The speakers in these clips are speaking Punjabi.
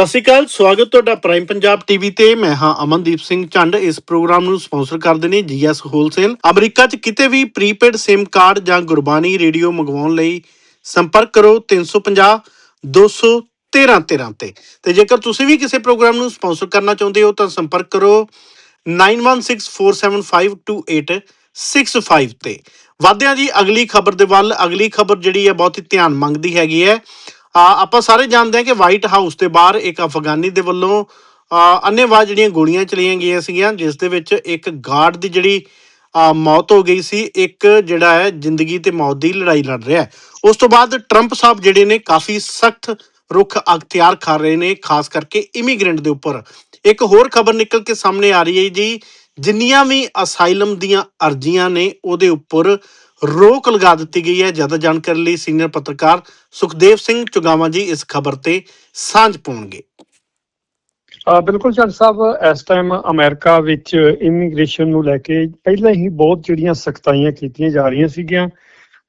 ਸਤਿ ਸ਼੍ਰੀ ਅਕਾਲ, ਸਵਾਗਤ ਤੁਹਾਡਾ ਪ੍ਰਾਈਮ ਪੰਜਾਬ ਟੀਵੀ ਤੇ। ਮੈਂ ਹਾਂ ਅਮਨਦੀਪ ਸਿੰਘ ਚੰਡ ਇਸ ਪ੍ਰੋਗਰਾਮ ਨੂੰ ਸਪਾਂਸਰ ਕਰਦੇ ਨੇ ਜੀਐਸ ਹੋਲਸੇਲ ਅਮਰੀਕਾ 'ਚ ਕਿਤੇ ਵੀ ਪ੍ਰੀਪੇਡ SIM ਕਾਰਡ ਜਾਂ ਗੁਰਬਾਣੀ ਰੇਡੀਓ ਮੰਗਵਾਉਣ ਲਈ ਸੰਪਰਕ ਕਰੋ 350 200 13 13 ਤੇ। ਤੇ ਜੇਕਰ ਤੁਸੀਂ ਵੀ ਕਿਸੇ ਪ੍ਰੋਗਰਾਮ ਨੂੰ ਸਪਾਂਸਰ ਕਰਨਾ ਚਾਹੁੰਦੇ ਹੋ ਤਾਂ ਸੰਪਰਕ ਕਰੋ 9164752865 ਤੇ। ਵਾਦਿਆਂ ਜੀ ਅਗਲੀ ਖਬਰ ਦੇ ਵੱਲ ਅਗਲੀ ਖਬਰ ਜਿਹੜੀ ਹੈ ਬਹੁਤ ਹੀ ਧਿਆਨ ਮੰਗਦੀ ਹੈਗੀ ਹੈ। ਆਪਾਂ ਸਾਰੇ ਜਾਣਦੇ ਹਾਂ ਕਿ ਵਾਈਟ ਹਾਊਸ ਦੇ ਬਾਹਰ ਇੱਕ ਅਫਗਾਨੀ ਦੇ ਵੱਲੋਂ ਆ, ਜਿਹੜੀਆਂ ਗੋਲੀਆਂ ਚਲੀਆਂ ਗਈਆਂ ਸੀਗੀਆਂ ਜਿਸ ਦੇ ਵਿੱਚ ਇੱਕ ਗਾਰਡ ਦੀ ਜਿਹੜੀ ਮੌਤ ਹੋ ਗਈ ਸੀ ਇੱਕ ਜਿਹੜਾ ਹੈ ਜ਼ਿੰਦਗੀ ਤੇ ਮੌਤ ਦੀ ਲੜਾਈ ਲੜ ਰਿਹਾ ਹੈ। ਉਸ ਤੋਂ ਬਾਅਦ ਟਰੰਪ ਸਾਹਿਬ ਜਿਹੜੇ ਨੇ ਕਾਫੀ ਸਖਤ ਰੁਖ ਅਖਤਿਆਰ ਕਰ ਰਹੇ ਨੇ ਖਾਸ ਕਰਕੇ ਇਮੀਗ੍ਰੈਂਟ ਦੇ ਉੱਪਰ। ਇੱਕ ਹੋਰ ਖਬਰ ਨਿਕਲ ਕੇ ਸਾਹਮਣੇ ਆ ਰਹੀ ਹੈ ਜੀ ਜਿੰਨੀਆਂ ਵੀ ਅਸਾਈਲਮ ਦੀਆਂ ਅਰਜ਼ੀਆਂ ਨੇ ਉਹਦੇ ਉੱਪਰ ਰੋਕ ਲਗਾ ਦਿੱਤੀ ਗਈ ਹੈ। ਜ਼ਿਆਦਾ ਜਾਣਕਾਰੀ ਲਈ ਸੀਨੀਅਰ ਪੱਤਰਕਾਰ ਸੁਖਦੇਵ ਸਿੰਘ ਚੁਗਾਵਾਂ ਜੀ ਇਸ ਖਬਰ ਤੇ ਸਾਂਝ ਪਾਉਣਗੇ। ਬਿਲਕੁਲ ਜੱਜ ਸਾਹਿਬ, ਇਸ ਟਾਈਮ ਅਮਰੀਕਾ ਵਿੱਚ ਇਮੀਗ੍ਰੇਸ਼ਨ ਨੂੰ ਲੈ ਕੇ ਪਹਿਲਾਂ ਹੀ ਬਹੁਤ ਜਿਹੜੀਆਂ ਸਖਤਾਈਆਂ ਕੀਤੀਆਂ ਜਾ ਰਹੀਆਂ ਸੀਗੀਆਂ।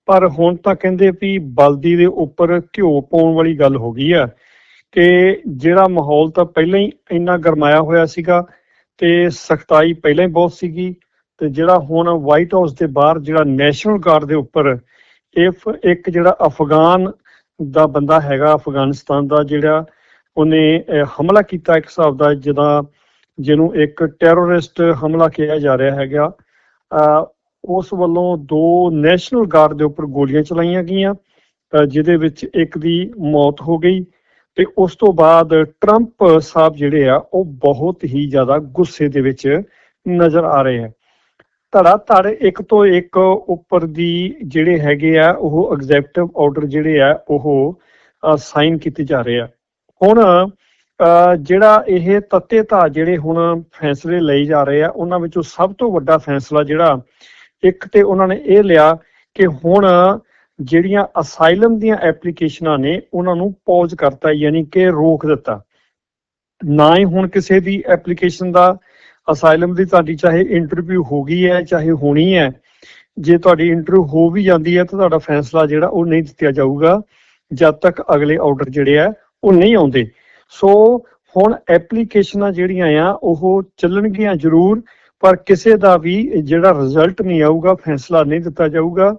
ਪਰ ਹੁਣ ਤਾਂ ਕਹਿੰਦੇ ਵੀ ਬਲਦੀ ਦੇ ਉੱਪਰ ਘਿਓ ਪਾਉਣ ਵਾਲੀ ਗੱਲ ਹੋ ਗਈ ਆ ਕਿ ਜਿਹੜਾ ਮਾਹੌਲ ਤਾਂ ਪਹਿਲਾਂ ਹੀ ਇੰਨਾ ਗਰਮਾਇਆ ਹੋਇਆ ਸੀਗਾ ਤੇ ਸਖਤਾਈ ਪਹਿਲਾਂ ਹੀ ਬਹੁਤ ਸੀਗੀ। ਤੇ ਜਿਹੜਾ ਹੁਣ ਵਾਈਟ ਹਾਊਸ ਦੇ ਬਾਹਰ ਜਿਹੜਾ ਨੈਸ਼ਨਲ ਗਾਰਡ ਦੇ ਉੱਪਰ ਇਫ ਇੱਕ ਜਿਹੜਾ ਅਫਗਾਨ ਦਾ ਬੰਦਾ ਹੈਗਾ ਅਫਗਾਨਿਸਤਾਨ ਦਾ ਜਿਹੜਾ ਉਹਨੇ ਹਮਲਾ ਕੀਤਾ ਇੱਕ ਹਿਸਾਬ ਦਾ ਜਿਹਦਾ ਜਿਹਨੂੰ ਇੱਕ ਟੈਰੋਰਿਸਟ ਹਮਲਾ ਕਿਹਾ ਜਾ ਰਿਹਾ ਹੈਗਾ। ਅਹ, ਉਸ ਵੱਲੋਂ ਦੋ ਨੈਸ਼ਨਲ ਗਾਰਡ ਦੇ ਉੱਪਰ ਗੋਲੀਆਂ ਚਲਾਈਆਂ ਗਈਆਂ ਜਿਹਦੇ ਵਿੱਚ ਇੱਕ ਦੀ ਮੌਤ ਹੋ ਗਈ ਤੇ ਉਸ ਤੋਂ ਬਾਅਦ ਟਰੰਪ ਸਾਹਿਬ ਜਿਹੜੇ ਆ ਉਹ ਬਹੁਤ ਹੀ ਜ਼ਿਆਦਾ ਗੁੱਸੇ ਦੇ ਵਿੱਚ ਨਜ਼ਰ ਆ ਰਹੇ ਆ। ਧੜਾ ਧੜ ਇੱਕ ਤੋਂ ਇੱਕ ਉੱਪਰ ਦੀ ਜਿਹੜੇ ਹੈਗੇ ਆ, ਉਹ ਐਗਜ਼ੈਕਟਿਵ ਆਰਡਰ ਜਿਹੜੇ ਆ, ਉਹ ਸਾਈਨ ਕੀਤੇ ਜਾ ਰਹੇ ਆ। ਹੁਣ ਜਿਹੜਾ ਇਹ ਤੱਤੇ ਧਾ ਜਿਹੜੇ ਹੁਣ ਫੈਸਲੇ ਲਏ ਜਾ ਰਹੇ ਆ, ਉਹਨਾਂ ਵਿੱਚੋਂ ਸਭ ਤੋਂ ਵੱਡਾ ਫੈਸਲਾ ਜਿਹੜਾ, ਇੱਕ ਤੇ ਉਹਨਾਂ ਨੇ ਇਹ ਲਿਆ ਕਿ ਹੁਣ ਜਿਹੜੀਆਂ ਅਸਾਈਲਮ ਦੀਆਂ ਐਪਲੀਕੇਸ਼ਨਾਂ ਨੇ, ਉਹਨਾਂ ਨੂੰ ਪੌਜ਼ ਕਰਤਾ, ਯਾਨੀ ਕਿ ਰੋਕ ਦਿੱਤਾ। ਨਾ ਹੀ ਹੁਣ ਕਿਸੇ ਦੀ ਐਪਲੀਕੇਸ਼ਨ ਦਾ ਅਸਾਈਲਮ ਦੀ ਤੁਹਾਡੀ ਚਾਹੇ ਇੰਟਰਵਿਊ ਹੋ ਗਈ ਹੈ, ਚਾਹੇ ਹੋਣੀ ਹੈ, ਜੇ ਤੁਹਾਡੀ ਇੰਟਰਵਿਊ ਹੋ ਵੀ ਜਾਂਦੀ ਹੈ ਤਾਂ ਤੁਹਾਡਾ ਫੈਸਲਾ ਜਿਹੜਾ ਉਹ ਨਹੀਂ ਦਿੱਤਾ ਜਾਊਗਾ। ਜਦ ਤੱਕ ਅਗਲੇ ਆਰਡਰ ਜਿਹੜੇ ਆ ਉਹ ਨਹੀਂ ਆਉਂਦੇ। ਸੋ ਹੁਣ ਐਪਲੀਕੇਸ਼ਨਾਂ ਜਿਹੜੀਆਂ ਆ, ਉਹ ਚੱਲਣਗੀਆਂ ਜ਼ਰੂਰ, ਪਰ ਕਿਸੇ ਦਾ ਵੀ ਜਿਹੜਾ ਰਿਜ਼ਲਟ ਨਹੀਂ ਆਊਗਾ, ਫੈਸਲਾ ਨਹੀਂ ਦਿੱਤਾ ਜਾਊਗਾ।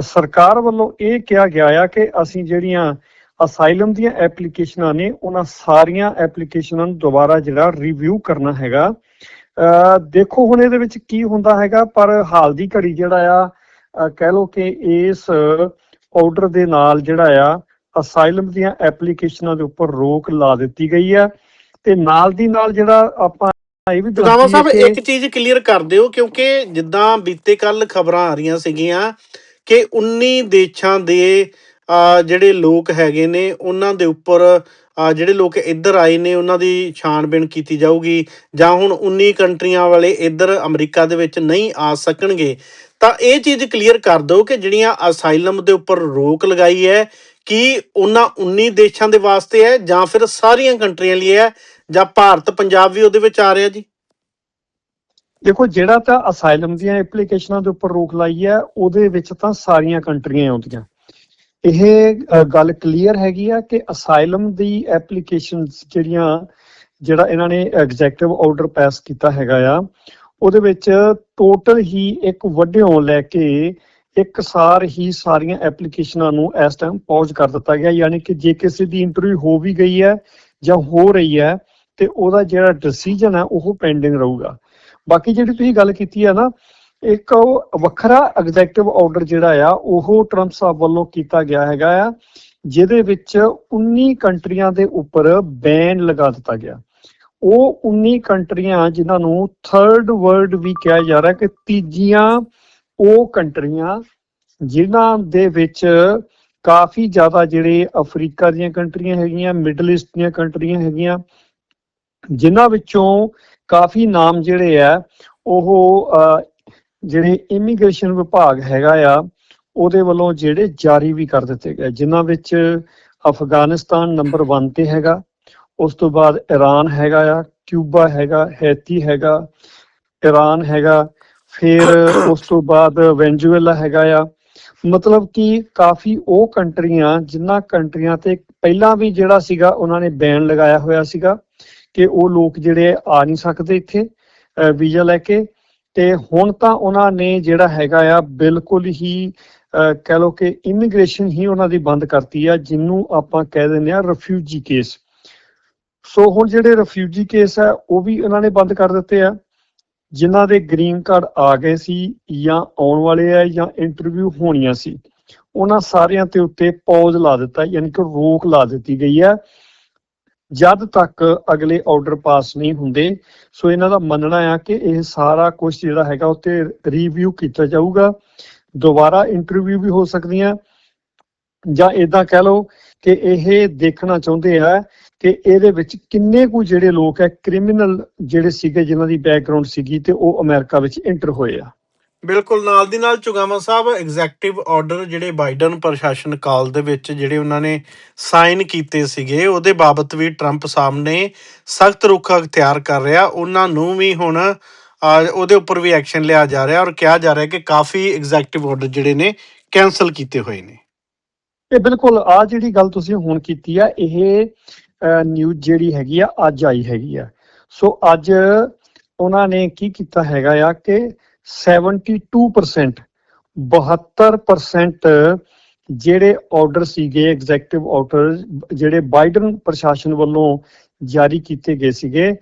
ਸਰਕਾਰ ਵੱਲੋਂ ਇਹ ਕਿਹਾ ਗਿਆ ਆ ਕਿ ਅਸੀਂ ਜਿਹੜੀਆਂ ਅਸਾਈਲਮ ਦੀਆਂ ਐਪਲੀਕੇਸ਼ਨਾਂ ਨੇ ਉਹਨਾਂ ਸਾਰੀਆਂ ਐਪਲੀਕੇਸ਼ਨਾਂ ਨੂੰ ਦੁਬਾਰਾ ਜਿਹੜਾ ਰਿਵਿਊ ਕਰਨਾ ਹੈਗਾ। ਅ, ਦੇਖੋ ਹੁਣ ਇਹਦੇ ਵਿੱਚ ਕੀ ਹੁੰਦਾ ਹੈਗਾ ਪਰ ਹਾਲ ਦੀ ਘੜੀ ਜਿਹੜਾ ਆ ਕਹਿ ਲਓ ਕਿ ਇਸ ਆਰਡਰ ਦੇ ਨਾਲ ਜਿਹੜਾ ਆ ਅਸਾਈਲਮ ਦੀਆਂ ਐਪਲੀਕੇਸ਼ਨਾਂ ਦੇ ਉੱਪਰ ਰੋਕ ਲਾ ਦਿੱਤੀ ਗਈ ਹੈ ਤੇ ਨਾਲ ਦੀ ਨਾਲ ਜਿਹੜਾ ਆਪਾਂ ਇਹ ਵੀ ਦੱਸ ਸਾਹਿਬ ਇੱਕ ਚੀਜ਼ ਕਲੀਅਰ ਕਰ ਦਿਓ ਕਿਉਂਕਿ ਜਿੱਦਾਂ ਬੀਤੇ ਕੱਲ ਖਬਰਾਂ ਆ ਰਹੀਆਂ ਸੀਗੀਆਂ ਕਿ 19 ਦੇਸ਼ਾਂ ਦੇ ਜਿਹੜੇ ਲੋਕ ਹੈਗੇ ਨੇ, ਉਹਨਾਂ ਦੇ ਉੱਪਰ ਜਿਹੜੇ ਲੋਕ ਇੱਧਰ ਆਏ ਨੇ, ਉਹਨਾਂ ਦੀ ਛਾਣਬੀਣ ਕੀਤੀ ਜਾਊਗੀ। ਜਾਂ ਹੁਣ 19 ਕੰਟਰੀਆਂ ਵਾਲੇ ਇੱਧਰ ਅਮਰੀਕਾ ਦੇ ਵਿੱਚ ਨਹੀਂ ਆ ਸਕਣਗੇ। ਤਾਂ ਇਹ ਚੀਜ਼ ਕਲੀਅਰ ਕਰ ਦਿਓ ਕਿ ਜਿਹੜੀਆਂ ਅਸਾਈਲਮ ਦੇ ਉੱਪਰ ਰੋਕ ਲਗਾਈ ਹੈ, ਕਿ ਉਹਨਾਂ 19 ਦੇਸ਼ਾਂ ਦੇ ਵਾਸਤੇ ਹੈ, ਜਾਂ ਫਿਰ ਸਾਰੀਆਂ ਕੰਟਰੀਆਂ ਲਈ ਹੈ, ਜਾਂ ਭਾਰਤ, ਪੰਜਾਬ ਵੀ ਉਹਦੇ ਵਿੱਚ ਆ ਰਿਹਾ ਜੀ? ਦੇਖੋ, ਜਿਹੜਾ ਤਾਂ ਅਸਾਈਲਮ ਦੀਆਂ ਐਪਲੀਕੇਸ਼ਨਾਂ ਦੇ ਉੱਪਰ ਰੋਕ ਲਾਈ ਹੈ, ਉਹਦੇ ਵਿੱਚ ਤਾਂ ਸਾਰੀਆਂ ਕੰਟਰੀਆਂ ਆਉਂਦੀਆਂ। ਇਹ ਗੱਲ ਕਲੀਅਰ ਹੈਗੀ ਆ ਕਿ ਅਸਾਈਲਮ ਦੀ ਐਪਲੀਕੇਸ਼ਨਸ ਜਿਹੜੀਆਂ, ਜਿਹੜਾ ਇਹਨਾਂ ਨੇ ਐਗਜ਼ੈਕਟਿਵ ਆਰਡਰ ਪਾਸ ਕੀਤਾ ਹੈਗਾ ਆ, ਉਹਦੇ ਵਿੱਚ ਟੋਟਲ ਹੀ ਇੱਕ ਵੱਡਿਓਂ ਲੈ ਕੇ ਇੱਕ ਸਾਰ ਹੀ ਸਾਰੀਆਂ ਐਪਲੀਕੇਸ਼ਨਾਂ ਨੂੰ ਇਸ ਟਾਈਮ ਪੌਜ਼ ਕਰ ਦਿੱਤਾ ਗਿਆ, ਯਾਨੀ ਕਿ ਜੇ ਕਿਸੇ ਦੀ ਇੰਟਰਵਿਊ ਹੋ ਵੀ ਗਈ ਹੈ ਜਾਂ ਹੋ ਰਹੀ ਹੈ, ਤੇ ਉਹਦਾ ਜਿਹੜਾ ਡਿਸੀਜਨ ਹੈ ਉਹ ਪੈਂਡਿੰਗ ਰਹੂਗਾ। ਬਾਕੀ ਜਿਹੜੀ ਤੁਸੀਂ ਗੱਲ ਕੀਤੀ ਹੈ ਨਾ ਇੱਕ ਉਹ ਵੱਖਰਾ ਐਗਜ਼ੈਕਟਿਵ ਆਰਡਰ ਜਿਹੜਾ ਆ ਉਹ ਟਰੰਪ ਸਾਹਿਬ ਵੱਲੋਂ ਕੀਤਾ ਗਿਆ ਹੈਗਾ ਆ ਜਿਹਦੇ ਵਿੱਚ 19 ਕੰਟਰੀਆਂ ਦੇ ਉੱਪਰ ਬੈਨ ਲਗਾ ਦਿੱਤਾ ਗਿਆ। ਉਹ 19 ਕੰਟਰੀਆਂ ਜਿਨ੍ਹਾਂ ਨੂੰ ਥਰਡ ਵਰਲਡ ਵੀ ਕਿਹਾ ਜਾ ਰਿਹਾ ਕਿ ਤੀਜੀਆਂ ਉਹ ਕੰਟਰੀਆਂ ਜਿਨ੍ਹਾਂ ਦੇ ਵਿੱਚ ਕਾਫੀ ਜ਼ਿਆਦਾ ਜਿਹੜੇ ਅਫਰੀਕਾ ਦੀਆਂ ਕੰਟਰੀਆਂ ਹੈਗੀਆਂ ਮਿਡਲ ਈਸਟ ਦੀਆਂ ਕੰਟਰੀਆਂ ਹੈਗੀਆਂ ਜਿਨ੍ਹਾਂ ਵਿੱਚੋਂ ਕਾਫੀ ਨਾਮ ਜਿਹੜੇ ਆ ਉਹ ਅਹ, ਜਿਹੜੇ ਇਮੀਗ੍ਰੇਸ਼ਨ ਵਿਭਾਗ ਹੈਗਾ ਆ, ਉਹਦੇ ਵੱਲੋਂ ਜਿਹੜੇ ਜਾਰੀ ਵੀ ਕਰ ਦਿੱਤੇ ਗਏ। ਜਿਨ੍ਹਾਂ ਵਿੱਚ ਅਫਗਾਨਿਸਤਾਨ ਨੰਬਰ 1 ਤੇ ਹੈਗਾ, ਉਸ ਤੋਂ ਬਾਅਦ ਈਰਾਨ ਹੈਗਾ ਆ, ਕਿਊਬਾ ਹੈਗਾ, ਹੈਤੀ ਹੈਗਾ ਈਰਾਨ ਹੈਗਾ, ਫਿਰ ਉਸ ਤੋਂ ਬਾਅਦ ਵੈਨਜ਼ੂਏਲਾ ਹੈਗਾ ਆ। ਮਤਲਬ ਕਿ ਕਾਫੀ ਉਹ ਕੰਟਰੀਆਂ, ਜਿਨ੍ਹਾਂ ਕੰਟਰੀਆਂ ਤੇ ਪਹਿਲਾਂ ਵੀ ਜਿਹੜਾ ਸੀਗਾ, ਉਹਨਾਂ ਨੇ ਬੈਨ ਲਗਾਇਆ ਹੋਇਆ ਸੀਗਾ ਕਿ ਉਹ ਲੋਕ ਜਿਹੜੇ ਆ ਨਹੀਂ ਸਕਦੇ ਇੱਥੇ ਵੀਜ਼ਾ ਲੈ ਕੇ। ਤੇ ਹੁਣ ਤਾਂ ਉਹਨਾਂ ਨੇ ਜਿਹੜਾ ਹੈਗਾ ਆ ਬਿਲਕੁਲ ਹੀ ਅਹ, ਕਹਿ ਲਓ ਕਿ ਇਮੀਗ੍ਰੇਸ਼ਨ ਹੀ ਉਹਨਾਂ ਦੀ ਬੰਦ ਕਰਤੀ ਆ ਜਿਹਨੂੰ ਆਪਾਂ ਕਹਿ ਦਿੰਦੇ ਆ ਰਿਫਿਊਜੀ ਕੇਸ ਸੋ ਹੁਣ ਜਿਹੜੇ ਰਿਫਿਊਜੀ ਕੇਸ ਆ ਉਹ ਵੀ ਉਹਨਾਂ ਨੇ ਬੰਦ ਕਰ ਦਿੱਤੇ ਆ। ਜਿਨ੍ਹਾਂ ਦੇ ਗ੍ਰੀਨ ਕਾਰਡ ਆ ਗਏ ਸੀ ਜਾਂ ਆਉਣ ਵਾਲੇ ਆ ਜਾਂ ਇੰਟਰਵਿਊ ਹੋਣੀਆਂ ਸੀ ਉਹਨਾਂ ਸਾਰਿਆਂ ਤੇ ਉੱਤੇ ਪੌਜ਼ ਲਾ ਦਿੱਤਾ ਯਾਨੀ ਕਿ ਰੋਕ ਲਾ ਦਿੱਤੀ ਗਈ ਹੈ ਜਦ ਤੱਕ ਅਗਲੇ ਆਰਡਰ ਪਾਸ ਨਹੀਂ ਹੁੰਦੇ, ਸੋ ਇਹਨਾਂ ਦਾ ਮੰਨਣਾ ਆ ਕਿ ਇਹ ਸਾਰਾ ਕੁਝ ਜਿਹੜਾ ਹੈਗਾ ਉੱਤੇ ਰਿਵਿਊ ਕੀਤਾ ਜਾਊਗਾ। ਦੁਬਾਰਾ ਇੰਟਰਵਿਊ ਵੀ ਹੋ ਸਕਦੀਆਂ। ਜਾਂ ਇਦਾਂ ਕਹਿ ਲਓ ਕਿ ਇਹ ਦੇਖਣਾ ਚਾਹੁੰਦੇ ਆ ਕਿ ਇਹਦੇ ਵਿੱਚ ਕਿੰਨੇ ਕੁ ਜਿਹੜੇ ਲੋਕ ਹੈ ਕ੍ਰਿਮੀਨਲ ਜਿਹੜੇ ਸੀਗੇ, ਜਿਨ੍ਹਾਂ ਦੀ ਬੈਕਗ੍ਰਾਉਂਡ ਸੀਗੀ ਤੇ ਉਹ ਅਮਰੀਕਾ ਵਿੱਚ ਐਂਟਰ ਹੋਏ ਆ। ਬਿਲਕੁਲ, ਨਾਲ ਦੀ ਨਾਲ ਚੁਗਾਵਾ ਸਾਹਿਬ ਐਗਜ਼ੈਕਟਿਵ ਆਰਡਰ ਜਿਹੜੇ ਬਾਈਡਨ ਪ੍ਰਸ਼ਾਸਨ ਕਾਲ ਦੇ ਵਿੱਚ ਜਿਹੜੇ ਉਹਨਾਂ ਨੇ ਸਾਈਨ ਕੀਤੇ ਸੀਗੇ, ਉਹਦੇ ਬਾਬਤ ਵੀ ਟਰੰਪ ਸਾਹਿਬ ਸਖਤ ਰੁਖ ਅਖਤਿਆਰ ਕਰ ਰਿਹਾ। ਉਹਨਾਂ ਨੂੰ ਵੀ ਹੁਣ ਉਹਦੇ ਉੱਪਰ ਵੀ ਐਕਸ਼ਨ ਲਿਆ ਜਾ ਰਿਹਾ ਔਰ ਕਿਹਾ ਜਾ ਰਿਹਾ ਕਿ ਕਾਫੀ ਐਗਜ਼ੈਕਟਿਵ ਆਰਡਰ ਜਿਹੜੇ ਨੇ ਕੈਨਸਲ ਕੀਤੇ ਹੋਏ ਨੇ। ਇਹ ਬਿਲਕੁਲ ਆ ਜਿਹੜੀ ਗੱਲ ਤੁਸੀਂ ਹੁਣ ਕੀਤੀ ਆ, ਇਹ ਨਿਊਜ਼ ਜਿਹੜੀ ਹੈਗੀ ਆ, ਅੱਜ ਆਈ ਹੈਗੀ ਆ। ਸੋ ਅੱਜ ਉਹਨਾਂ ਨੇ ਕੀ ਕੀਤਾ ਹੈਗਾ ਆ ਕਿ 72% 72% ਜਿਹੜੇ ਆਰਡਰ ਸੀਗੇ ਐਗਜ਼ੈਕਟਿਵ ਆਰਡਰ ਜਿਹੜੇ ਬਾਈਡਨ ਪ੍ਰਸ਼ਾਸਨ ਵੱਲੋਂ ਜਾਰੀ ਕੀਤੇ ਗਏ ਸੀਗੇ,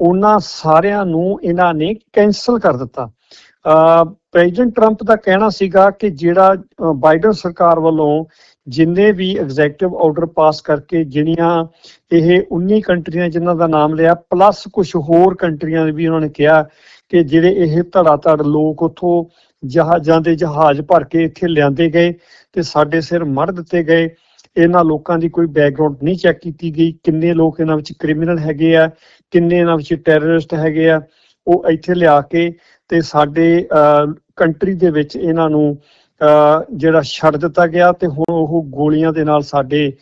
ਉਹਨਾਂ ਸਾਰਿਆਂ ਨੂੰ ਇਹਨਾਂ ਨੇ ਕੈਨਸਲ ਕਰ ਦਿੱਤਾ। ਪ੍ਰੈਜ਼ੀਡੈਂਟ ਟਰੰਪ ਦਾ ਕਹਿਣਾ ਸੀਗਾ ਕਿ ਜਿਹੜਾ ਬਾਈਡਨ ਸਰਕਾਰ ਵੱਲੋਂ ਜਿੰਨੇ ਵੀ ਐਗਜ਼ੈਕਟਿਵ ਆਰਡਰ ਪਾਸ ਕਰਕੇ ਜਿਹੜੀਆਂ ਇਹ 19 ਕੰਟਰੀਆਂ ਜਿਨ੍ਹਾਂ ਦਾ ਨਾਮ ਲਿਆ ਪਲੱਸ ਕੁਝ ਹੋਰ ਕੰਟਰੀਆਂ ਵੀ ਉਹਨਾਂ ਨੇ ਕਿਹਾ ਕਿ ਜਿਹੜੇ ਇਹ ਧੜਾ ਧੜ ਲੋਕ ਉਥੋਂ ਜਹਾਜ਼ਾਂ ਦੇ ਜਹਾਜ਼ ਭਰ ਕੇ ਇੱਥੇ ਲਿਆਂਦੇ ਗਏ ਤੇ ਸਾਡੇ ਸਿਰ ਮੜ ਦਿੱਤੇ ਗਏ ਇਹਨਾਂ ਲੋਕਾਂ ਦੀ ਕੋਈ ਬੈਕਗ੍ਰਾਉਂਡ ਨਹੀਂ ਚੈੱਕ ਕੀਤੀ ਗਈ ਕਿੰਨੇ ਲੋਕ ਇਹਨਾਂ ਵਿੱਚ ਕ੍ਰਿਮੀਨਲ ਹੈਗੇ ਆ ਕਿੰਨੇ ਇਹਨਾਂ ਵਿੱਚ ਟੈਰਰਿਸਟ ਹੈਗੇ ਆ ਉਹ ਇੱਥੇ ਲਿਆ ਕੇ ਤੇ ਸਾਡੇ ਕੰਟਰੀ ਦੇ ਵਿੱਚ ਇਹਨਾਂ ਨੂੰ ਅਹ, ਜਿਹੜਾ ਛੱਡ ਦਿੱਤਾ ਗਿਆ ਤੇ ਹੁਣ ਉਹ ਗੋਲੀਆਂ ਦੇ ਨਾਲ ਸਾਡੇ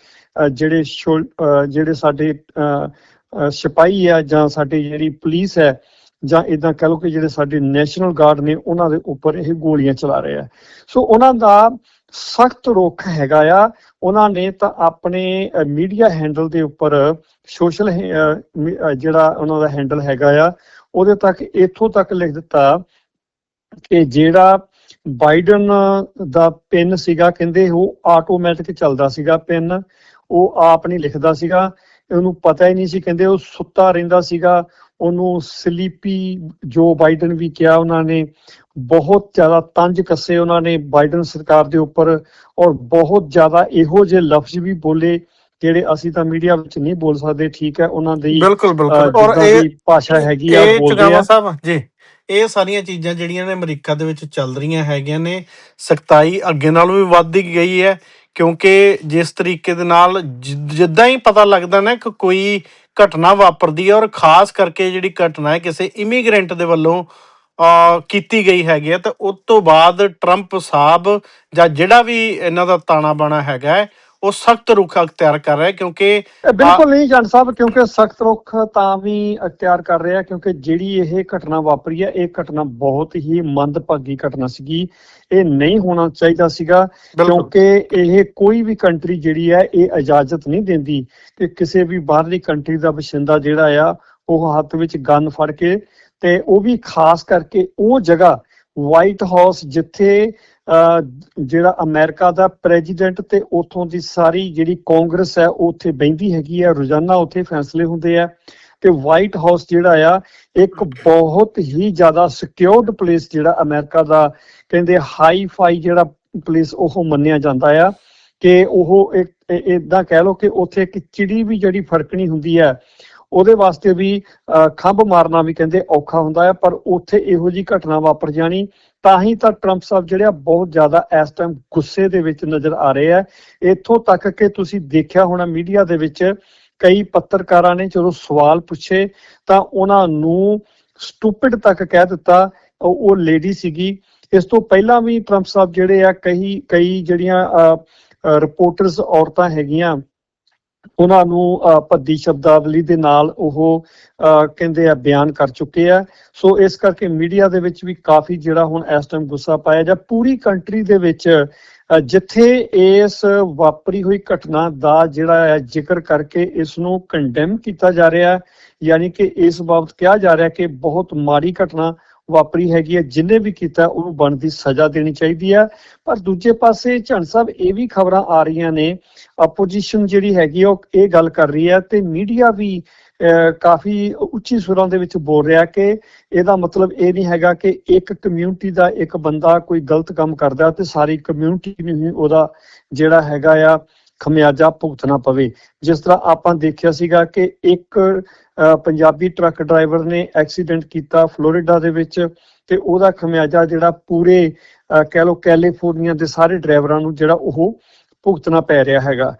ਜਿਹੜੇ ਸ਼ੋ- ਅਹ, ਜਿਹੜੇ ਸਾਡੇ ਅਹ, ਅਹ, ਸਿਪਾਹੀ ਆ ਜਾਂ ਸਾਡੀ ਜਿਹੜੀ ਪੁਲਿਸ ਹੈ ਜਾਂ ਇਦਾਂ ਕਹ ਲਓ ਕਿ ਜਿਹੜੇ ਸਾਡੇ ਨੈਸ਼ਨਲ ਗਾਰਡ ਨੇ, ਉਹਨਾਂ ਦੇ ਉੱਪਰ ਇਹ ਗੋਲੀਆਂ ਚਲਾ ਰਹੇ ਆ। ਸੋ ਉਹਨਾਂ ਦਾ ਸਖਤ ਰੁਖ ਹੈਗਾ ਆ। ਉਹਨਾਂ ਨੇ ਤਾਂ ਆਪਣੇ ਮੀਡੀਆ ਹੈਂਡਲ ਦੇ ਉੱਪਰ ਸੋਸ਼ਲ ਜਿਹੜਾ ਉਹਨਾਂ ਦਾ ਹੈਂਡਲ ਹੈਗਾ ਆ, ਉਹਦੇ ਤੱਕ, ਇੱਥੋਂ ਤੱਕ ਲਿਖ ਦਿੱਤਾ ਕਿ ਜਿਹੜਾ ਬਾਈਡਨ ਦਾ ਪਿੰਨ ਸੀਗਾ, ਕਹਿੰਦੇ ਉਹ ਆਟੋਮੈਟਿਕ ਚੱਲਦਾ ਸੀਗਾ ਪਿੰਨ। ਉਹ ਆਪ ਨਹੀਂ ਲਿਖਦਾ ਸੀਗਾ। ਉਹਨੂੰ ਪਤਾ ਹੀ ਨਹੀਂ ਸੀ, ਕਹਿੰਦੇ ਉਹ ਸੁੱਤਾ ਰਹਿੰਦਾ ਸੀਗਾ। ਉਹਨੂੰ ਸਲੀਪੀ ਜੋ ਬਾਈਡਨ ਵੀ ਕਿਹਾ ਉਹਨਾਂ ਨੇ ਬਹੁਤ ਜ਼ਿਆਦਾ ਤੰਜ ਕੱਸੇ ਉਹਨਾਂ ਨੇ ਬਾਈਡਨ ਸਰਕਾਰ ਦੇ ਉੱਪਰ ਔਰ ਬਹੁਤ ਜ਼ਿਆਦਾ ਇਹੋ ਜਿਹੇ ਲਫ਼ਜ਼ ਵੀ ਬੋਲੇ ਜਿਹੜੇ ਅਸੀਂ ਤਾਂ ਮੀਡੀਆ ਵਿੱਚ ਨਹੀਂ ਬੋਲ ਸਕਦੇ ਠੀਕ ਹੈ ਉਹਨਾਂ ਦੀ ਬਿਲਕੁਲ ਬਿਲਕੁਲ। ਔਰ ਇਹ ਭਾਸ਼ਾ ਹੈਗੀ ਆ ਬੋਲਦੇ ਆ। ਸਾਹਿਬ ਜੀ ਇਹ ਸਾਰੀਆਂ ਚੀਜ਼ਾਂ ਜਿਹੜੀਆਂ ਨੇ ਅਮਰੀਕਾ ਦੇ ਵਿੱਚ ਚੱਲ ਰਹੀਆਂ ਹੈਗੀਆਂ ਨੇ ਸਖਤਾਈ ਅੱਗੇ ਨਾਲੋਂ ਵੀ ਵੱਧਦੀ ਗਈ ਹੈ ਕਿਉਂਕਿ ਜਿਸ ਤਰੀਕੇ ਦੇ ਨਾਲ ਜਿੱਦਾਂ ਹੀ ਪਤਾ ਲੱਗਦਾ ਨਾ ਕਿ ਕੋਈ ਘਟਨਾ ਵਾਪਰਦੀ ਹੈ ਔਰ ਖਾਸ ਕਰਕੇ ਜਿਹੜੀ ਘਟਨਾ ਹੈ ਕਿਸੇ ਇਮੀਗ੍ਰੈਂਟ ਦੇ ਵੱਲੋਂ ਕੀਤੀ ਗਈ ਹੈਗੀ ਹੈ ਤਾਂ ਉਸ ਤੋਂ ਬਾਅਦ ਟਰੰਪ ਸਾਹਿਬ ਜਾਂ ਜਿਹੜਾ ਵੀ ਇਹਨਾਂ ਦਾ ਤਾਣਾ ਬਾਣਾ ਹੈਗਾ ਉਹ ਸਖਤ ਰੁਖ ਅਖਤਿਆਰ ਕਰ ਰਿਹਾ ਕਿਉਂਕਿ ਬਿਲਕੁਲ ਨਹੀਂ ਜੰਡ ਸਾਹਿਬ ਕਿਉਂਕਿ ਸਖਤ ਰੁਖ ਤਾਂ ਵੀ ਅਖਤਿਆਰ ਕਰ ਰਿਹਾ ਕਿਉਂਕਿ ਜਿਹੜੀ ਇਹ ਘਟਨਾ ਵਾਪਰੀ ਹੈ ਇਹ ਘਟਨਾ ਬਹੁਤ ਹੀ ਮੰਦਭਾਗੀ ਘਟਨਾ ਸੀਗੀ। ਇਹ ਨਹੀਂ ਹੋਣਾ ਚਾਹੀਦਾ ਸੀਗਾ ਕਿਉਂਕਿ ਇਹ ਕੋਈ ਵੀ ਕੰਟਰੀ ਜਿਹੜੀ ਹੈ ਇਹ ਇਜਾਜ਼ਤ ਨਹੀਂ ਦਿੰਦੀ ਕਿ ਕਿਸੇ ਵੀ ਬਾਹਰਲੀ ਕੰਟਰੀ ਦਾ ਵਸਿੰਦਾ ਜਿਹੜਾ ਆ ਉਹ ਹੱਥ ਵਿੱਚ ਗਨ ਫੜ ਕੇ ਤੇ ਉਹ ਵੀ ਖਾਸ ਕਰਕੇ ਉਹ ਜਗ੍ਹਾ ਵਾਈਟ ਹਾਊਸ ਜਿੱਥੇ ਜਿਹੜਾ ਅਮਰੀਕਾ ਦਾ ਪ੍ਰੈਜ਼ੀਡੈਂਟ ਤੇ ਉਥੋਂ ਦੀ ਸਾਰੀ ਜਿਹੜੀ ਕਾਂਗਰਸ ਹੈ ਉੱਥੇ ਬੈਂਦੀ ਹੈਗੀ ਆ ਰੋਜ਼ਾਨਾ ਉੱਥੇ ਫੈਸਲੇ ਹੁੰਦੇ ਆ। ਤੇ ਵਾਈਟ ਹਾਊਸ ਜਿਹੜਾ ਆ ਇੱਕ ਬਹੁਤ ਹੀ ਜ਼ਿਆਦਾ ਸਿਕਿਉਰਡ ਪਲੇਸ ਜਿਹੜਾ ਅਮਰੀਕਾ ਦਾ ਕਹਿੰਦੇ ਹਾਈ ਫਾਈ ਜਿਹੜਾ ਪਲੇਸ ਉਹ ਮੰਨਿਆ ਜਾਂਦਾ ਆ ਕਿ ਉਹ ਇੱਕ ਇਦਾਂ ਕਹਿ ਲਓ ਕਿ ਉੱਥੇ ਇੱਕ ਚਿੜੀ ਵੀ ਜਿਹੜੀ ਫਰਕਣੀ ਹੁੰਦੀ ਹੈ ਉਹਦੇ ਵਾਸਤੇ ਵੀ ਖੰਭ ਮਾਰਨਾ ਵੀ ਕਹਿੰਦੇ ਔਖਾ ਹੁੰਦਾ ਹੈ ਪਰ ਉੱਥੇ ਇਹੋ ਜੀ ਘਟਨਾ ਵਾਪਰ ਜਾਣੀ ਤਾਂ ਹੀ ਤਾਂ ਟਰੰਪ ਸਾਹਿਬ ਜਿਹੜੇ ਬਹੁਤ ਜ਼ਿਆਦਾ ਇਸ ਟਾਈਮ ਗੁੱਸੇ ਦੇ ਵਿੱਚ ਨਜ਼ਰ ਆ ਰਹੇ ਆ। ਇੱਥੋਂ ਤੱਕ ਕਿ ਤੁਸੀਂ ਦੇਖਿਆ ਹੋਣਾ ਮੀਡੀਆ ਦੇ ਵਿੱਚ ਕਈ ਪੱਤਰਕਾਰਾਂ ਨੇ ਜਦੋਂ ਸਵਾਲ ਪੁੱਛੇ ਤਾਂ ਉਹਨਾਂ ਨੂੰ ਸਟੂਪਿਡ ਤੱਕ ਕਹਿ ਦਿੱਤਾ ਉਹ ਲੇਡੀ ਸੀਗੀ। ਇਸ ਤੋਂ ਪਹਿਲਾਂ ਵੀ ਟਰੰਪ ਸਾਹਿਬ ਜਿਹੜੇ ਆ ਕਈ ਕਈ ਜਿਹੜੀਆਂ ਰਿਪੋਰਟਰਸ ਔਰਤਾਂ ਹੈਗੀਆਂ ਉਹਨਾਂ ਨੂੰ ਭੱਦੀ ਸ਼ਬਦਾਵਲੀ ਦੇ ਨਾਲ ਉਹ ਅਹ, ਕਹਿੰਦੇ ਆ ਬਿਆਨ ਕਰ ਚੁੱਕੇ ਆ। ਸੋ ਇਸ ਕਰਕੇ ਮੀਡੀਆ ਦੇ ਵਿੱਚ ਵੀ ਕਾਫੀ ਜਿਹੜਾ ਹੁਣ ਇਸ ਟਾਈਮ ਗੁੱਸਾ ਪਾਇਆ ਜਾਂ ਪੂਰੀ ਕੰਟਰੀ ਦੇ ਵਿੱਚ ਜਿੱਥੇ ਇਸ ਵਾਪਰੀ ਹੋਈ ਘਟਨਾ ਦਾ ਜਿਹੜਾ ਹੈ ਜ਼ਿਕਰ ਕਰਕੇ ਇਸ ਨੂੰ ਕੰਡੈਮ ਕੀਤਾ ਜਾ ਰਿਹਾ ਹੈ ਯਾਨੀ ਕਿ ਇਸ ਬਾਬਤ ਕਿਹਾ ਜਾ ਰਿਹਾ ਕਿ ਬਹੁਤ ਮਾੜੀ ਘਟਨਾ ਵਾਪਰੀ ਹੈਗੀ ਹੈ ਜਿਨੇ ਵੀ ਕੀਤਾ ਉਹਨੂੰ ਬਣਦੀ ਸਜ਼ਾ ਦੇਣੀ ਚਾਹੀਦੀ ਹੈ। ਪਰ ਦੂਜੇ ਪਾਸੇ ਝੰਡ ਸਾਹਿਬ ਇਹ ਵੀ ਖਬਰਾਂ ਆ ਰਹੀਆਂ ਨੇ ਆਪੋਜੀਸ਼ਨ ਜਿਹੜੀ ਹੈਗੀ ਆ, ਉਹ ਇਹ ਗੱਲ ਕਰ ਰਹੀ ਹੈ ਤੇ ਮੀਡੀਆ ਵੀ ਕਾਫੀ ਉੱਚੀ ਸੁਰਾਂ ਦੇ ਵਿੱਚ ਬੋਲ ਰਿਹਾ ਕਿ ਇਹਦਾ ਮਤਲਬ ਇਹ ਨਹੀਂ ਹੈਗਾ ਕਿ ਇੱਕ ਕਮਿਊਨਿਟੀ ਦਾ ਇੱਕ ਬੰਦਾ ਕੋਈ ਗਲਤ ਕੰਮ ਕਰਦਾ ਤੇ ਸਾਰੀ ਕਮਿਊਨਿਟੀ ਨੂੰ ਹੀ ਉਹਦਾ ਜਿਹੜਾ ਹੈਗਾ ਆ ਖਮਿਆਜਾ ਭੁਗਤਣਾ ਪਵੇ। ਜਿਸ ਤਰ੍ਹਾਂ ਆਪਾਂ ਦੇਖਿਆ ਸੀਗਾ ਕਿ ਇੱਕ ਪੰਜਾਬੀ ਟਰੱਕ ਡਰਾਈਵਰ ਨੇ ਐਕਸੀਡੈਂਟ ਕੀਤਾ ਫਲੋਰੀਡਾ ਦੇ ਵਿੱਚ ਤੇ ਉਹਦਾ ਖਮਿਆਜਾ ਜਿਹੜਾ ਪੂਰੇ ਕਹਿ ਲਓ ਕੈਲੀਫੋਰਨੀਆ ਦੇ ਸਾਰੇ ਡਰਾਈਵਰਾਂ ਨੂੰ ਜਿਹੜਾ ਉਹ ਭੁਗਤਣਾ ਪੈ ਰਿਹਾ ਹੈਗਾ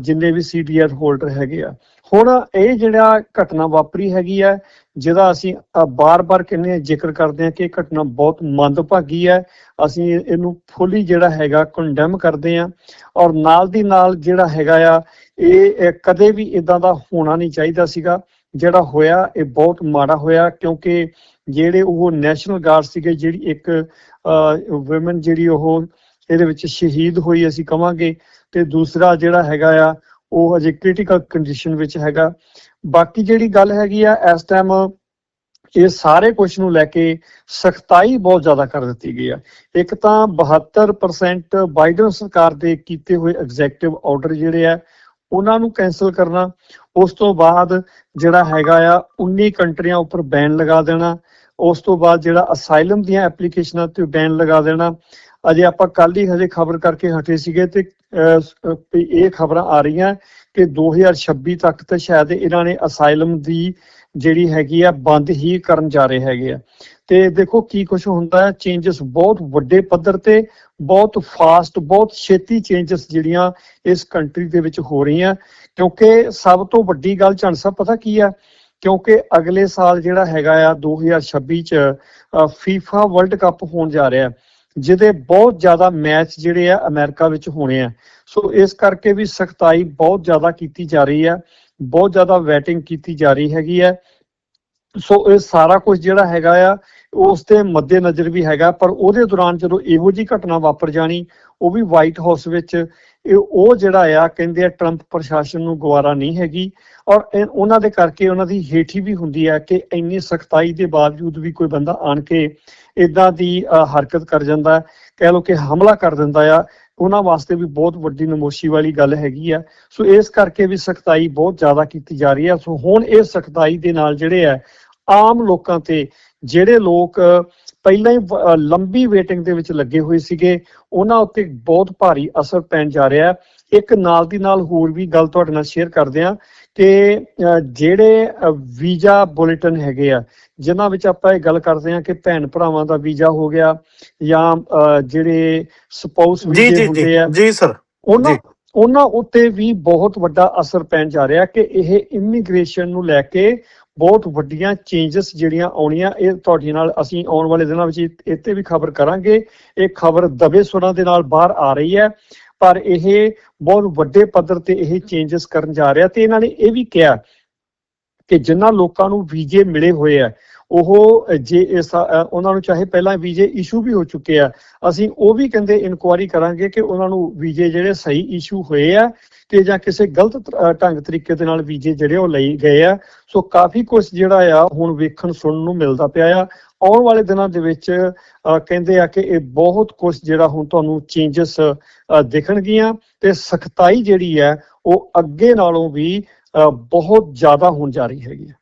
ਜਿੰਨੇ ਵੀ ਸੀਡੀਆਰ ਹੋਲਡਰ ਹੈਗੇ ਆ। ਹੁਣ ਇਹ ਜਿਹੜਾ ਘਟਨਾ ਵਾਪਰੀ ਹੈਗੀ ਹੈ ਜਿਹਦਾ ਅਸੀਂ ਬਾਰ-ਬਾਰ ਕਹਿੰਦੇ ਹਾਂ ਜ਼ਿਕਰ ਕਰਦੇ ਹਾਂ ਕਿ ਇਹ ਘਟਨਾ ਬਹੁਤ ਮੰਦਭਾਗੀ ਹੈ ਅਸੀਂ ਇਹਨੂੰ ਫੁੱਲੀ ਜਿਹੜਾ ਹੈਗਾ ਕੰਡੈਮ ਕਰਦੇ ਹਾਂ ਔਰ ਨਾਲ ਦੀ ਨਾਲ ਜਿਹੜਾ ਹੈਗਾ ਆ, ਇਹ ਇਹ ਕਦੇ ਵੀ ਇਦਾਂ ਦਾ ਹੋਣਾ ਨਹੀਂ ਚਾਹੀਦਾ ਸੀਗਾ। ਜਿਹੜਾ ਹੋਇਆ, ਇਹ ਬਹੁਤ ਮਾੜਾ ਹੋਇਆ, ਕਿਉਂਕਿ ਜਿਹੜੇ ਉਹ ਨੈਸ਼ਨਲ ਗਾਰਡ ਸੀਗੇ, ਜਿਹੜੀ ਇੱਕ ਔਮਨ ਜਿਹੜੀ ਉਹ ਇਹਦੇ ਵਿੱਚ ਸ਼ਹੀਦ ਹੋਈ ਅਸੀਂ ਕਵਾਂਗੇ ਤੇ ਦੂਸਰਾ ਜਿਹੜਾ ਹੈਗਾ ਆ, ਉਹ ਅਜੇ ਕ੍ਰਿਟੀਕਲ ਕੰਡੀਸ਼ਨ ਵਿੱਚ ਹੈਗਾ। ਬਾਕੀ ਜਿਹੜੀ ਗੱਲ ਹੈਗੀ ਆ, ਇਸ ਟਾਈਮ ਇਹ ਸਾਰੇ ਕੁਝ ਨੂੰ ਲੈ ਕੇ ਸਖਤਾਈ ਬਹੁਤ ਜ਼ਿਆਦਾ ਕਰ ਦਿੱਤੀ ਗਈ ਆ। ਇੱਕ ਤਾਂ 72% ਬਾਈਡਨ ਸਰਕਾਰ ਦੇ ਕੀਤੇ ਹੋਏ ਐਗਜ਼ੈਕਟਿਵ ਆਰਡਰ ਜਿਹੜੇ ਆ, ਉਹਨਾਂ ਨੂੰ ਕੈਨਸਲ ਕਰਨਾ। ਉਸ ਤੋਂ ਬਾਅਦ ਜਿਹੜਾ ਹੈਗਾ ਆ 19 ਕੰਟਰੀਆਂ ਉੱਪਰ ਬੈਨ ਲਗਾ ਦੇਣਾ। ਉਸ ਤੋਂ ਬਾਅਦ ਜਿਹੜਾ ਅਸਾਈਲਮ ਦੀਆਂ ਐਪਲੀਕੇਸ਼ਨਾਂ ਤੇ ਬੈਨ ਲਗਾ ਦੇਣਾ। ਅਜੇ ਆਪਾਂ ਕੱਲ ਹੀ ਹਜੇ ਖਬਰ ਕਰਕੇ ਹਟੇ ਸੀਗੇ ਤੇ ਇਹ ਖਬਰਾਂ ਆ ਰਹੀਆਂ ਕਿ 2026 ਤੱਕ ਤੇ ਸ਼ਾਇਦ ਇਹਨਾਂ ਨੇ ਅਸਾਈਲਮ ਦੀ ਜਿਹੜੀ ਹੈਗੀ ਆ ਬੰਦ ਹੀ ਕਰਨ ਜਾ ਰਹੇ ਹੈਗੇ ਆ। ਤੇ ਦੇਖੋ ਕੀ ਕੁਝ ਹੁੰਦਾ ਹੈ ਚੇਂਜਸ ਬਹੁਤ ਵੱਡੇ ਪੱਧਰ ਤੇ, ਬਹੁਤ ਫਾਸਟ ਬਹੁਤ ਛੇਤੀ ਚੇਂਜਸ ਜਿਹੜੀਆਂ ਇਸ ਕੰਟਰੀ ਦੇ ਵਿੱਚ ਹੋ ਰਹੀਆਂ। ਕਿਉਂਕਿ ਸਭ ਤੋਂ ਵੱਡੀ ਗੱਲ ਝੰਡ ਪਤਾ ਕੀ ਆ? ਕਿਉਂਕਿ ਅਗਲੇ ਸਾਲ ਜਿਹੜਾ ਹੈਗਾ ਆ 2026 ਚ ਫੀਫਾ ਵਰਲਡ ਕੱਪ ਹੋਣ ਜਾ ਰਿਹਾ। ਹੈ ਜਿਹਦੇ ਬਹੁਤ ਜ਼ਿਆਦਾ ਮੈਚ ਜਿਹੜੇ ਆ ਅਮਰੀਕਾ ਵਿੱਚ ਹੋਣੇ ਆ। ਸੋ ਇਸ ਕਰਕੇ ਵੀ ਸਖਤਾਈ ਬਹੁਤ ਜ਼ਿਆਦਾ ਕੀਤੀ ਜਾ ਰਹੀ ਹੈ ਬਹੁਤ ਜ਼ਿਆਦਾ ਵੈਟਿੰਗ ਕੀਤੀ ਜਾ ਰਹੀ ਹੈਗੀ ਹੈ ਸੋ ਇਹ ਸਾਰਾ ਕੁਝ ਜਿਹੜਾ ਹੈਗਾ ਆ, ਉਸ ਦੇ ਮੱਦੇ ਨਜ਼ਰ ਵੀ ਹੈਗਾ, ਪਰ ਉਹਦੇ ਦੌਰਾਨ ਜਦੋਂ ਇਹੋ ਜੀ ਘਟਨਾ ਵਾਪਰ ਜਾਣੀ, ਉਹ ਵੀ ਵਾਈਟ ਹਾਊਸ ਵਿੱਚ ਇਹ ਉਹ ਜਿਹੜਾ ਆ, ਕਹਿੰਦੇ ਆ ਟਰੰਪ ਪ੍ਰਸ਼ਾਸਨ ਨੂੰ ਗਵਾਰਾ ਨਹੀਂ ਹੈਗੀ। ਔਰ ਉਹਨਾਂ ਦੇ ਕਰਕੇ ਉਹਨਾਂ ਦੀ ਹੇਠੀ ਵੀ ਹੁੰਦੀ ਹੈ ਕਿ ਇੰਨੀ ਸਖਤਾਈ ਦੇ ਬਾਵਜੂਦ ਵੀ ਕੋਈ ਬੰਦਾ ਆਣ ਕੇ ਇਦਾਂ ਦੀ ਹਰਕਤ ਕਰ ਜਾਂਦਾ, ਕਹਿ ਲਓ ਕਿ ਹਮਲਾ ਕਰ ਦਿੰਦਾ ਆ, ਉਹਨਾਂ ਵਾਸਤੇ ਵੀ ਬਹੁਤ ਵੱਡੀ ਨਮੋਸ਼ੀ ਵਾਲੀ ਗੱਲ ਹੈਗੀ ਆ। ਸੋ ਇਸ ਕਰਕੇ ਵੀ ਸਖਤਾਈ ਬਹੁਤ ਜ਼ਿਆਦਾ ਕੀਤੀ ਜਾ ਰਹੀ ਹੈ ਸੋ ਹੁਣ ਇਹ ਸਖਤਾਈ ਦੇ ਨਾਲ ਜਿਹੜੇ ਆ, ਆਮ ਲੋਕਾਂ ਤੇ ਜਿਹੜੇ ਲੋਕ ਪਹਿਲਾਂ ਹੀ ਲੰਬੀ ਵੇਟਿੰਗ ਦੇ ਵਿੱਚ ਲੱਗੇ ਹੋਏ ਸੀਗੇ ਉਹਨਾਂ ਉੱਤੇ ਬਹੁਤ ਭਾਰੀ ਅਸਰ ਪੈਣ ਜਾ ਰਿਹਾ ਹੈ। ਇੱਕ ਨਾਲ ਦੀ ਨਾਲ ਹੋਰ ਵੀ ਗੱਲ ਤੁਹਾਡੇ ਨਾਲ ਸ਼ੇਅਰ ਕਰਦੇ ਆ ਕਿ ਜਿਹੜੇ ਵੀਜ਼ਾ ਬੁਲੇਟਿਨ ਹੈਗੇ ਆ ਜਿਨ੍ਹਾਂ ਵਿੱਚ ਆਪਾਂ ਇਹ ਗੱਲ ਕਰਦੇ ਆ ਕਿ ਭੈਣ ਭਰਾਵਾਂ ਦਾ ਵੀਜ਼ਾ ਹੋ ਗਿਆ ਜਾਂ ਜਿਹੜੇ ਸਪਾਊਸ ਵੀਜ਼ੇ ਹੁੰਦੇ ਆ ਜੀ ਸਰ ਉਹਨਾਂ। ਉਹਨਾਂ ਉੱਤੇ ਵੀ ਬਹੁਤ ਵੱਡਾ ਅਸਰ ਪੈਣ ਜਾ ਰਿਹਾ ਕਿ ਇਹ ਇਮੀਗ੍ਰੇਸ਼ਨ ਨੂੰ ਲੈ ਕੇ ਬਹੁਤ ਵੱਡੀਆਂ ਚੇਂਜਸ ਜਿਹੜੀਆਂ ਆਉਣੀਆਂ, ਇਹ ਤੁਹਾਡੇ ਨਾਲ ਅਸੀਂ ਆਉਣ ਵਾਲੇ ਦਿਨਾਂ ਵਿੱਚ ਇਹ- ਤੇ ਵੀ ਖਬਰ ਕਰਾਂਗੇ। ਇਹ ਖਬਰ ਦਬੇ ਸੁਰਾਂ ਦੇ ਨਾਲ ਬਾਹਰ ਆ ਰਹੀ ਹੈ, ਪਰ ਇਹ ਬਹੁਤ ਵੱਡੇ ਪੱਧਰ ਤੇ ਇਹ ਚੇਂਜਸ ਕਰਨ ਜਾ ਰਿਹਾ ਤੇ ਇਹਨਾਂ ਨੇ ਇਹ ਵੀ ਕਿਹਾ ਕਿ ਜਿਨ੍ਹਾਂ ਲੋਕਾਂ ਨੂੰ ਵੀਜ਼ੇ ਮਿਲੇ ਹੋਏ ਆ ਉਹ ਜੇ ਇਸ ਉਹਨਾਂ ਨੂੰ ਚਾਹੇ ਪਹਿਲਾਂ ਵੀਜ਼ੇ ਇਸ਼ੂ ਵੀ ਹੋ ਚੁੱਕੇ ਆ ਅਸੀਂ ਉਹ ਵੀ ਕਹਿੰਦੇ ਇਨਕੁਆਇਰੀ ਕਰਾਂਗੇ ਕਿ ਉਹਨਾਂ ਨੂੰ ਵੀਜ਼ੇ ਜਿਹੜੇ ਸਹੀ ਇਸ਼ੂ ਹੋਏ ਆ ਤੇ ਜਾਂ ਕਿਸੇ ਗਲਤ ਢੰਗ ਤਰੀਕੇ ਦੇ ਨਾਲ ਵੀਜ਼ੇ ਜਿਹੜੇ ਉਹ ਲਈ ਗਏ ਆ। ਸੋ ਕਾਫੀ ਕੁਝ ਜਿਹੜਾ ਆ ਹੁਣ ਵੇਖਣ ਸੁਣਨ ਨੂੰ ਮਿਲਦਾ ਪਿਆ ਆ। ਆਉਣ ਵਾਲੇ ਦਿਨਾਂ ਦੇ ਵਿੱਚ ਕਹਿੰਦੇ ਆ ਕਿ ਇਹ ਬਹੁਤ ਕੁਝ ਜਿਹੜਾ ਹੁਣ ਤੁਹਾਨੂੰ ਚੇਂਜਸ ਦਿਖਣਗੀਆਂ ਤੇ ਸਖਤਾਈ ਜਿਹੜੀ ਹੈ ਉਹ ਅੱਗੇ ਨਾਲੋਂ ਵੀ ਅ, ਬਹੁਤ ਜ਼ਿਆਦਾ ਹੋਣ ਜਾ ਰਹੀ ਹੈਗੀ ਹੈ